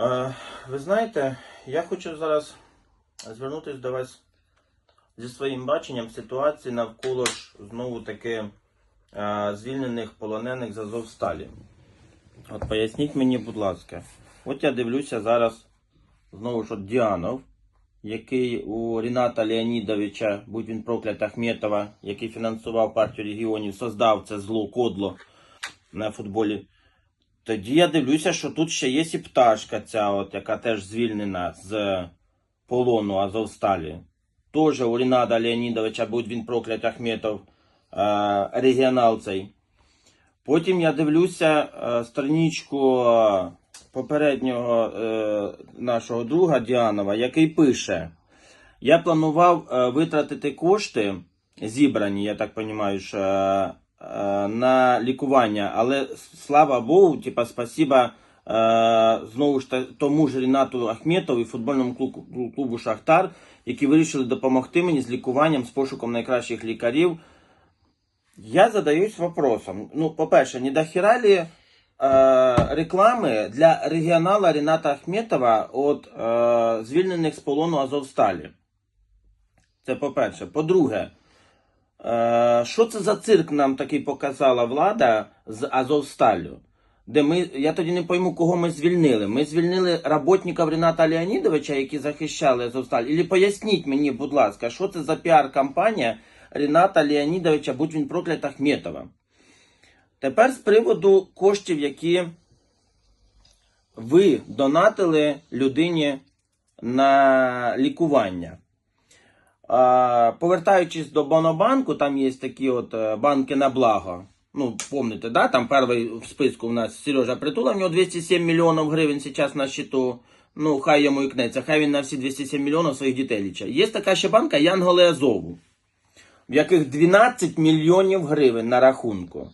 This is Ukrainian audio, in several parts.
Е, Ви знаєте, я хочу зараз звернутися до вас зі своїм баченням ситуації навколо ж знову таки е, звільнених полонених з Азовсталі. От поясніть мені, будь ласка, от я дивлюся зараз знову ж от Діанов, який у Ріната Леонідовича, будь він проклят Ахметова, який фінансував партію регіонів, создав це зло кодло на футболі. Тоді я дивлюся, що тут ще є і пташка ця, от, яка теж звільнена з полону Азовсталі. Теж у Рінада Леонідовича, будь він проклят Ахметов, е, регіонал цей. Потім я дивлюся е, страничку е, попереднього нашого друга Діанова, який пише: Я планував витратити кошти, зібрані, я так розумію, на лікування, але слава Богу, типа, спасіба е, знову ж тому ж Рінату Ахметову і футбольному клубу, клубу Шахтар, які вирішили допомогти мені з лікуванням, з пошуком найкращих лікарів. Я задаюсь вопросом. Ну, по-перше, не дохера ли е, реклами для регіонала Ріната Ахметова от е, звільнених з полону Азовсталі? Це по-перше. По-друге, е, що це за цирк нам такий показала влада з Азовсталю? Де ми, я тоді не пойму, кого ми звільнили. Ми звільнили роботників Ріната Леонідовича, які захищали Азовсталь. Ілі поясніть мені, будь ласка, що це за піар-кампанія Ріната Леонідовича, будь він проклят Ахметова. Тепер з приводу коштів, які ви донатили людині на лікування. Повертаючись до Бонобанку, там є такі от е, банки на благо. Ну, помните, да? Там перший в списку у нас Сережа Притула, у нього 207 мільйонів гривень зараз на счету. Ну, хай йому ікнеться, хай він на всі 207 мільйонів своїх дітей лічить. Є така ще банка Янголи Азову, в яких 12 мільйонів гривень на рахунку.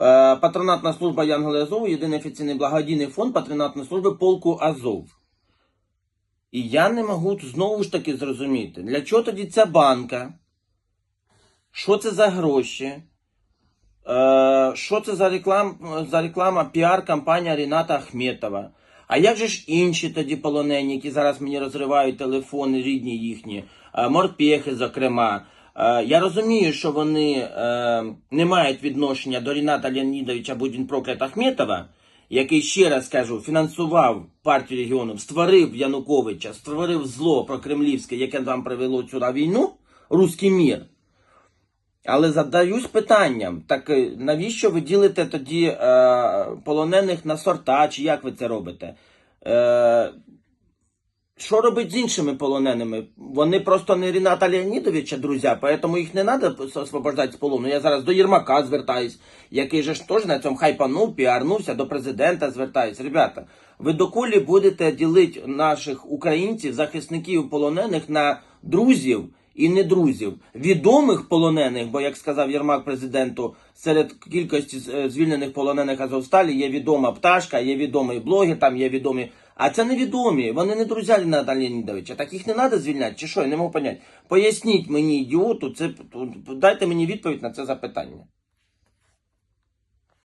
Е, патронатна служба Янголи Азову, єдиний офіційний благодійний фонд патронатної служби полку Азов. І я не можу знову ж таки зрозуміти, для чого тоді ця банка? Що це за гроші? Е, що це за, реклам, за реклама піар-кампанія Ріната Ахметова? А як же ж інші тоді полонені, які зараз мені розривають телефони, рідні їхні, е, морпехи, зокрема. Е, я розумію, що вони е, не мають відношення до Ріната Леонідовича, будь він проклят Ахметова, який, ще раз кажу, фінансував партію регіонів, створив Януковича, створив зло прокремлівське, яке вам привело сюди війну, руський мір. Але задаюсь питанням, так е, навіщо ви ділите тоді е, полонених на сорта, чи як ви це робите? Е, що робить з іншими полоненими? Вони просто не Ріната Леонідовича, друзі, поэтому їх не треба освобождати з полону. Я зараз до Єрмака звертаюсь, який же ж теж на цьому хайпанув, піарнувся, до президента звертаюсь. Ребята, ви доколі будете ділити наших українців, захисників полонених на друзів і не друзів, відомих полонених, бо як сказав Єрмак президенту, серед кількості е, звільнених полонених Азовсталі є відома пташка, є відомий блогер, там є відомі. А це невідомі, вони не друзі Ліната Леонідовича. Так їх не треба звільняти, чи що? Я не можу поняти. Поясніть мені, ідіоту, це дайте мені відповідь на це запитання.